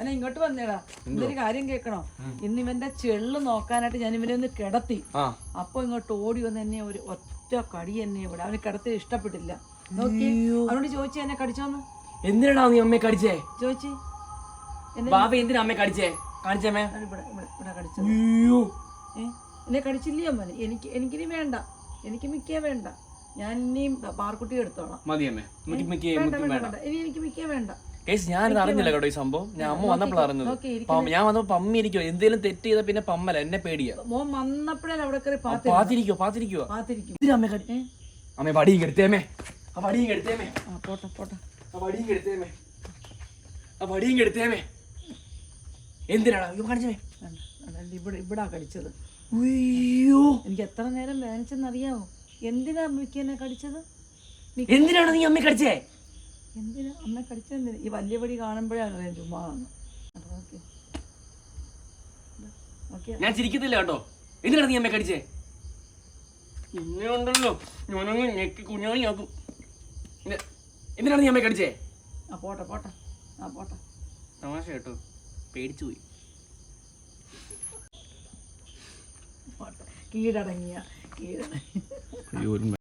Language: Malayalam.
അവനെ ഇങ്ങോട്ട് വന്നേടാ. എന്തൊരു കാര്യം കേൾക്കണോ? ഇന്ന് ഇവന്റെ ചെള്ള് നോക്കാനായിട്ട് ഞാൻ ഇവനെ ഒന്ന് കിടത്തി. അപ്പൊ ഇങ്ങോട്ട് ഓടി വന്ന് എന്നെ ഒരു ഒറ്റ കടി എന്നെ ഇവിടെ. അവന് കിടത്തി ഇഷ്ടപ്പെട്ടില്ല. നോക്കി അവനോട് ചോദിച്ചു എന്നെ കടിച്ചോന്ന്? എന്തിനാ നീ അമ്മയെ കടിച്ചേ? ചോദിച്ചു. ബാബ എന്തിനാ അമ്മയെ കടിച്ചേ? കാണിച്ചമ്മേ ഇവിടെ കടിച്ചത്. എന്നെ കടിച്ചില്ലയോ മോനെ എനിക്ക് എനിക്കിനി വേണ്ട. എനിക്ക് മിക്കേ വേണ്ട. ഞാൻ ഇനിയും പാർക്കുട്ടി എടുത്തോളാം. മതി അമ്മേ. മിക്കി മിക്കി വേണ്ട വേണ്ട. വേണ്ട. ഇനി എനിക്ക് മിക്കേ വേണ്ട. കേസ് ഞാനിത് അറിഞ്ഞില്ല കേട്ടോ ഈ സംഭവം. ഞാൻ അമ്മ വന്നപ്പോൾ അറിഞ്ഞത്. ഞാൻ വന്നപ്പോ പമ്മി ഇരിക്കോ എന്തെങ്കിലും തെറ്റ് ചെയ്ത പിന്നെ പമ്മല എന്നെ പേടിയാ. മോൻ വന്നപ്പോഴേ അവിടെ കയറി പാത്തി പാത്തിരിക്കോ. പാത്തിരിക്കോ കടി അമ്മേ വടിയും കെടുത്തേമേ. ആ വടിയും കെടുത്തേമേ. ആ പോട്ടെ പോട്ടെ. ആ വടിയും കെടുത്തേമേ. ആ വടിയും കെടുത്തേമേ. എന്തിനാടാ? അയ്യോ കാണിച്ചേ വേണ്ട, വേണ്ട, ഇവിടെ ഇവിടെ കടിച്ചത്. അയ്യോ. എനിക്ക് എത്ര നേരം വേദനിച്ചെന്നറിയാമോ എന്തിനാ മിക്ക എന്നെ കടിച്ചത്? എന്തിനാണ് നീ അമ്മയെ കടിച്ചേ? എന്തിനാ? അമ്മ കടിച്ചെന്തിന് ഈ വലിയ പടി കാണുമ്പോഴാണ് അറിയാം ചുമ്മാ വന്ന്. ഓക്കെ. ഓക്കെ. ഞാൻ ചിരിക്കത്തില്ല കേട്ടോ. എന്തിനാണ് നീ അമ്മയെ കടിച്ചേ? ഇന്നെ ഉണ്ടല്ലോ ഞാനങ്ങ് ഞെക്കി കുഞ്ഞാണി ആക്കും ഇത്- എന്തിനാണ് നീ അമ്മയെ കടിച്ചേ? ആ പോട്ടെ പോട്ടെ. ആ പോട്ടെ. തമാശ കേട്ടോ. പേടിച്ചു പോയി. കീഴടങ്ങിയ കീഴടങ്ങിയ. കീഴടങ്ങി